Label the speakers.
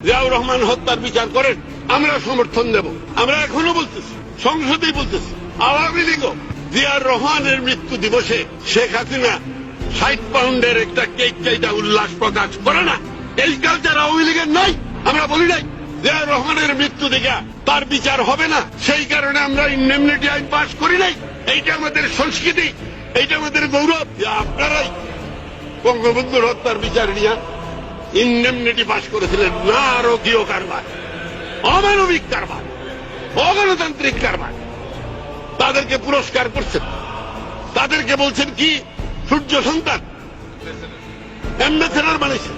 Speaker 1: জিয়াউর রহমান হত্যার বিচার করেন, আমরা সমর্থন দেব আমরা এখনও বলতেছি, সংসদেই বলতেছি, আওয়ামী লীগও জিয়াউর রহমানের মৃত্যু দিবসে শেখ হাসিনা ষাট পাউন্ডের একটা কেক কেটা উল্লাস প্রকাশ করে না। এই কালচার আওয়ামী লীগের নাই, আমরা বলি নাই। জিয়াউর রহমানের মৃত্যু দেখা তার বিচার হবে না, সেই কারণে আমরা ইন্ডেমনিটি আইন পাশ করি নাই। এইটা আমাদের সংস্কৃতি, এইটা আমাদের গৌরব। আপনারাই বঙ্গবন্ধুর হত্যার বিচার নিয়ে ইন্ডেমনিটি পাশ করেছিলেন নারকীয় কারবার, অমানবিক কারবার অগণতান্ত্রিক কারবার। তাদেরকে পুরস্কার করছেন। তাদেরকে বলছেন কি? সূর্য সন্তান। অ্যাম্বাসেডার বানিয়েছেন।